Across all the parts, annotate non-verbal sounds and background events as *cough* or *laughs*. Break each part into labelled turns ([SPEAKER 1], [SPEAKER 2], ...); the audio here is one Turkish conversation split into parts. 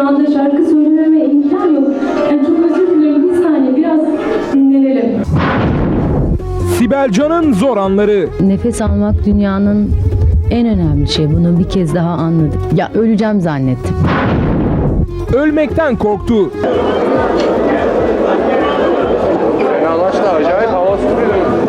[SPEAKER 1] Şu anda şarkı söylememe imkan yok. Yani çok özür dilerim. Bir saniye biraz dinlenelim.
[SPEAKER 2] Sibel Can'ın zor anları.
[SPEAKER 3] Nefes almak dünyanın en önemli şey. Bunu bir kez daha anladım. Ya öleceğim zannettim.
[SPEAKER 2] Ölmekten korktu.
[SPEAKER 4] Fenalaştı acayip hava sürüyor.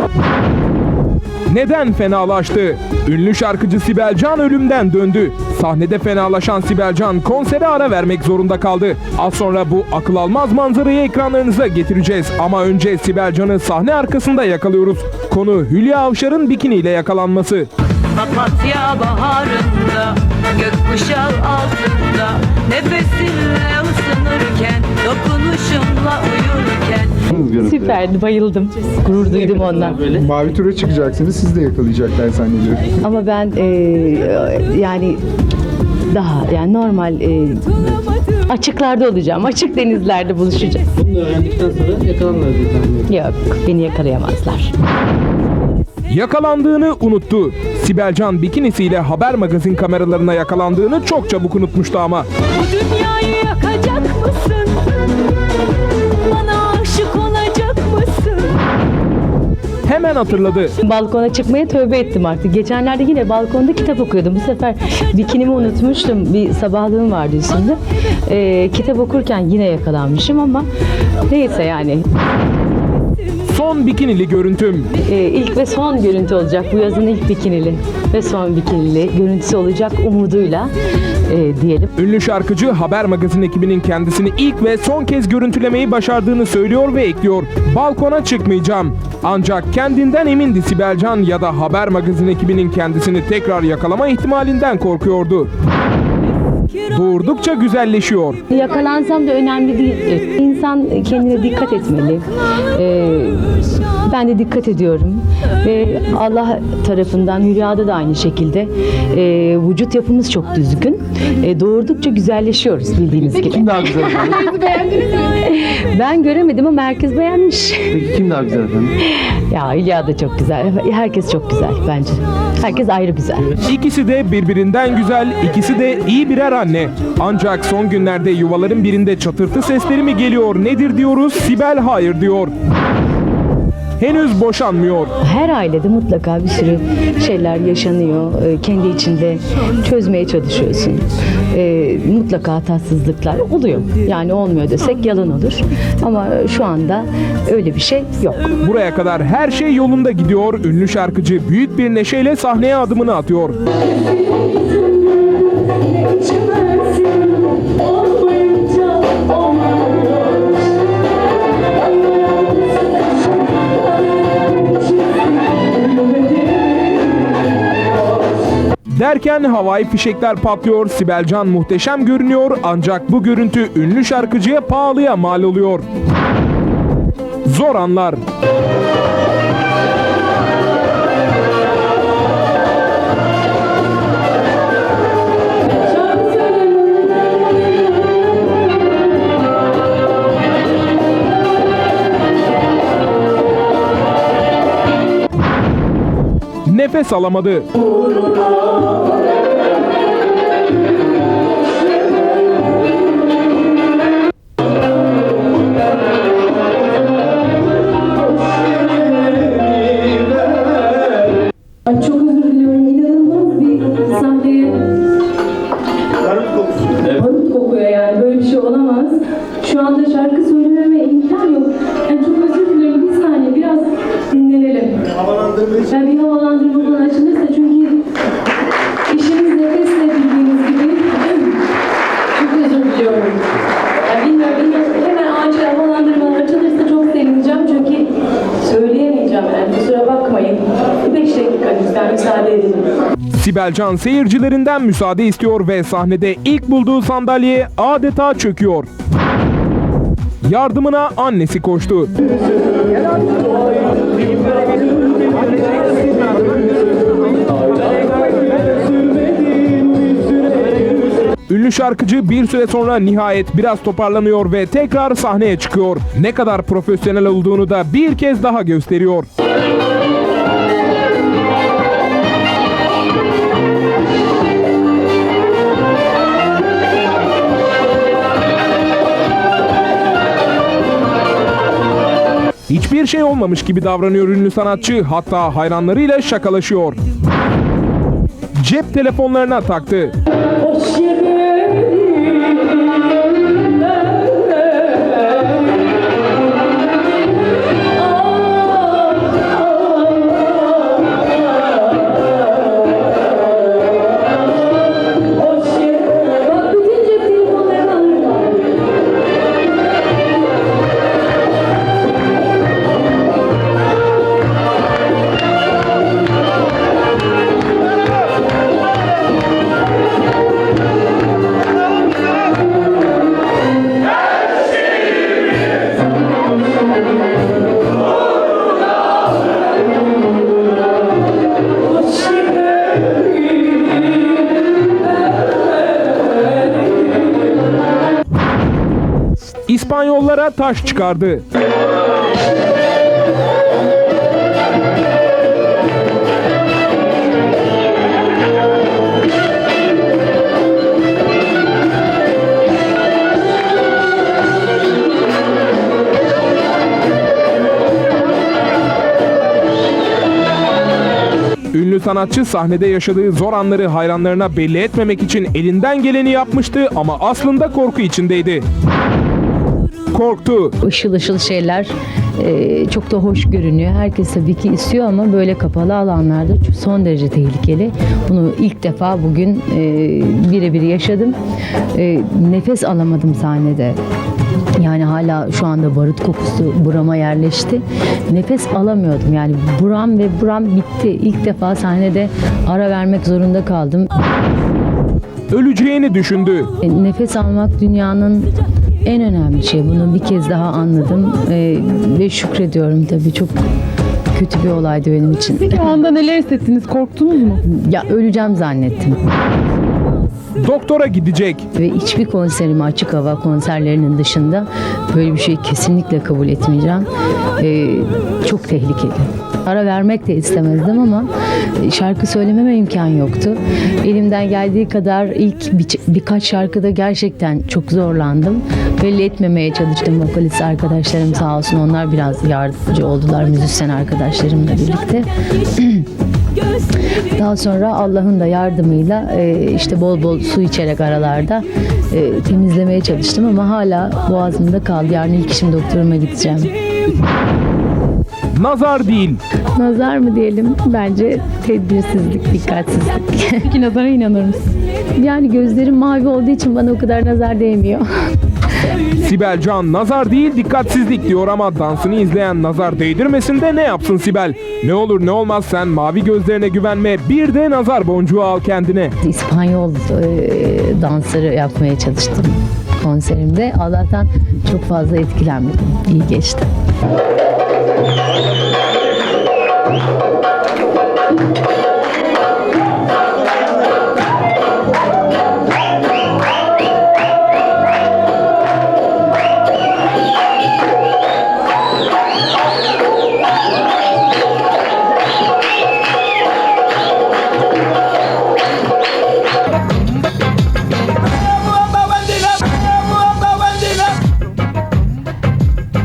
[SPEAKER 2] Neden fenalaştı? Ünlü şarkıcı Sibel Can ölümden döndü. Sahnede fenalaşan Sibel Can konsere ara vermek zorunda kaldı. Az sonra bu akıl almaz manzarayı ekranlarınıza getireceğiz. Ama önce Sibel Can'ı sahne arkasında yakalıyoruz. Konu Hülya Avşar'ın bikiniyle yakalanması.
[SPEAKER 5] Papatya baharında Gökkuşağı altında Nefesinle ısınırken Dokunuşunla uyurken
[SPEAKER 3] Süperdi, bayıldım. Gurur duydum ondan.
[SPEAKER 6] Mavi tura çıkacaksınız. Siz de yakalayacaklar zannediyorum.
[SPEAKER 3] Ama ben e, yani daha yani normal e, açıklarda olacağım. Açık denizlerde buluşacağız.
[SPEAKER 7] Bunu öğrendikten sonra yakalanırlar diye tahmin.
[SPEAKER 3] Yok, beni yakalayamazlar.
[SPEAKER 2] Yakalandığını unuttu. Sibel Can bikinisiyle haber magazin kameralarına yakalandığını çok çabuk unutmuştu ama.
[SPEAKER 5] Bu dünyayı
[SPEAKER 2] Hemen hatırladı.
[SPEAKER 3] Balkona çıkmaya tövbe ettim artık. Geçenlerde yine balkonda kitap okuyordum. Bu sefer bikinimi unutmuştum. Bir sabahlığım vardı üstünde. E, kitap okurken yine yakalanmışım ama neyse yani.
[SPEAKER 2] Son bikinili görüntüm.
[SPEAKER 3] E, ilk ve son görüntü olacak. Bu yazın ilk bikinili ve son bikinili görüntüsü olacak umuduyla e, diyelim.
[SPEAKER 2] Ünlü şarkıcı Haber Magazin ekibinin kendisini ilk ve son kez görüntülemeyi başardığını söylüyor ve ekliyor. Balkona çıkmayacağım. Ancak kendinden emindi Sibel Can ya da Haber Magazin ekibinin kendisini tekrar yakalama ihtimalinden korkuyordu. Doğurdukça güzelleşiyor.
[SPEAKER 3] Yakalansam da önemli değil. İnsan kendine dikkat etmeli. E, ben de dikkat ediyorum. Ve Allah tarafından Hülya'da da aynı şekilde e, vücut yapımız çok düzgün. E, doğurdukça güzelleşiyoruz bildiğiniz gibi.
[SPEAKER 7] Kim daha güzel efendim? *laughs*
[SPEAKER 3] Ben göremedim ama herkes beğenmiş.
[SPEAKER 7] Peki kim daha güzel efendim?
[SPEAKER 3] Ya Hülya da çok güzel. Herkes çok güzel bence. Herkes ayrı güzel.
[SPEAKER 2] İkisi de birbirinden güzel, ikisi de iyi birer anne. Ancak son günlerde yuvaların birinde çatırtı sesleri mi geliyor nedir diyoruz, Sibel hayır diyor. Henüz boşanmıyor.
[SPEAKER 3] Her ailede mutlaka bir sürü şeyler yaşanıyor. Ee, Kendi içinde çözmeye çalışıyorsun. Ee, Mutlaka tatsızlıklar oluyor. Yani olmuyor desek yalan olur. Ama şu anda öyle bir şey yok.
[SPEAKER 2] Buraya kadar her şey yolunda gidiyor. Ünlü şarkıcı büyük bir neşeyle sahneye adımını atıyor. Derken havai fişekler patlıyor, Sibel Can muhteşem görünüyor ancak bu görüntü ünlü şarkıcıya pahalıya mal oluyor. Zor anlar. Nefes alamadı. Sibel seyircilerinden müsaade istiyor ve sahnede ilk bulduğu sandalyeye adeta çöküyor. Yardımına annesi koştu. Ünlü şarkıcı bir süre sonra nihayet biraz toparlanıyor ve tekrar sahneye çıkıyor. Ne kadar profesyonel olduğunu da bir kez daha gösteriyor. Hiçbir şey olmamış gibi davranıyor ünlü sanatçı. Hatta hayranlarıyla şakalaşıyor. Cep telefonlarına taktı. İspanyollara taş çıkardı. Ünlü sanatçı sahnede yaşadığı zor anları hayranlarına belli etmemek için elinden geleni yapmıştı ama aslında korku içindeydi. Korktu.
[SPEAKER 3] Işıl ışıl şeyler e, çok da hoş görünüyor. Herkes tabii ki istiyor ama böyle kapalı alanlarda son derece tehlikeli. Bunu ilk defa bugün e, birebir yaşadım. E, nefes alamadım sahnede. Yani hala şu anda barut kokusu burama yerleşti. Nefes alamıyordum yani buram ve buram bitti. İlk defa sahnede ara vermek zorunda kaldım.
[SPEAKER 2] Öleceğini düşündü.
[SPEAKER 3] E, Nefes almak dünyanın en önemli şey. Bunu bir kez daha anladım E, ve şükrediyorum tabii çok kötü bir olaydı benim için.
[SPEAKER 8] O anda neler hissettiniz? Korktunuz mu?
[SPEAKER 3] Ya öleceğim zannettim.
[SPEAKER 2] Doktora gidecek.
[SPEAKER 3] Ve hiçbir konserimi açık hava konserlerinin dışında böyle bir şey kesinlikle kabul etmeyeceğim. E, çok tehlikeli. Ara vermek de istemezdim ama şarkı söylememe imkan yoktu. Elimden geldiği kadar ilk bir, birkaç şarkıda gerçekten çok zorlandım. Belli etmemeye çalıştım vokalist arkadaşlarım sağ olsun onlar biraz yardımcı oldular müzisyen arkadaşlarımla birlikte. *clears throat* Daha sonra Allah'ın da yardımıyla e, işte bol bol su içerek aralarda e, temizlemeye çalıştım ama hala boğazımda kaldı. Yarın ilk işim doktoruma gideceğim.
[SPEAKER 2] Nazar değil.
[SPEAKER 3] Nazar mı diyelim? Bence tedbirsizlik, dikkatsizlik. *laughs*
[SPEAKER 8] Peki nazara inanır mısın?
[SPEAKER 3] yani gözlerim mavi olduğu için bana o kadar nazar değmiyor. *laughs*
[SPEAKER 2] Sibel Can nazar değil dikkatsizlik diyor ama dansını izleyen nazar değdirmesin de ne yapsın Sibel? Ne olur ne olmaz sen mavi gözlerine güvenme bir de nazar boncuğu al kendine.
[SPEAKER 3] İspanyol e, dansları yapmaya çalıştım konserimde. Allah'tan çok fazla etkilenmedim. İyi geçti.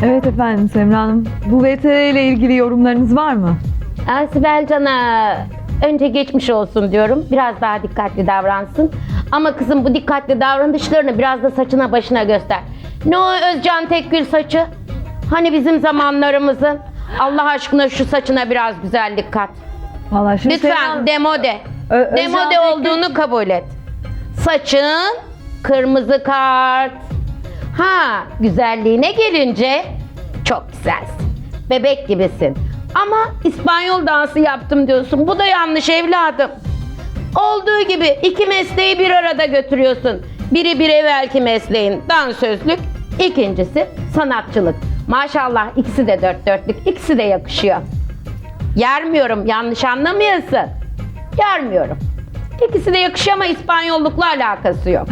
[SPEAKER 9] Evet efendim Semra Hanım. Bu VTR ile ilgili yorumlarınız var mı?
[SPEAKER 10] Aa, Sibel Can'a önce geçmiş olsun diyorum. Biraz daha dikkatli davransın. Ama kızım bu dikkatli davranışlarını biraz da saçına başına göster. Ne o Özcan Tekgül saçı? Hani bizim zamanlarımızın? Allah aşkına şu saçına biraz güzellik kat.
[SPEAKER 9] Vallahi şimdi Semra
[SPEAKER 10] Lütfen
[SPEAKER 9] Hanım-
[SPEAKER 10] demode.
[SPEAKER 9] Ö- Özcan
[SPEAKER 10] demode
[SPEAKER 9] Tekgül-
[SPEAKER 10] olduğunu kabul et. Saçın kırmızı kart. Ha, güzelliğine gelince çok güzelsin. Bebek gibisin. Ama İspanyol dansı yaptım diyorsun. Bu da yanlış evladım. Olduğu gibi iki mesleği bir arada götürüyorsun. Biri bir evvelki mesleğin dansözlük, ikincisi sanatçılık. Maşallah ikisi de dört dörtlük, ikisi de yakışıyor. Yermiyorum, yanlış anlamayasın. Yermiyorum. İkisi de yakışıyor ama İspanyollukla alakası yok.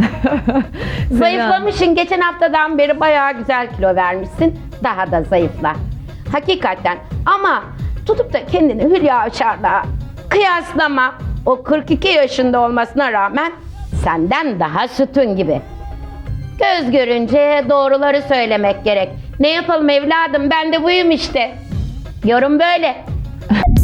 [SPEAKER 10] *laughs* Zayıflamışsın. Geçen haftadan beri bayağı güzel kilo vermişsin. Daha da zayıfla. Hakikaten. Ama tutup da kendini Hülya Avşar'la kıyaslama. O 42 yaşında olmasına rağmen senden daha sütun gibi. Göz görünce doğruları söylemek gerek. Ne yapalım evladım ben de buyum işte. Yorum böyle. *laughs*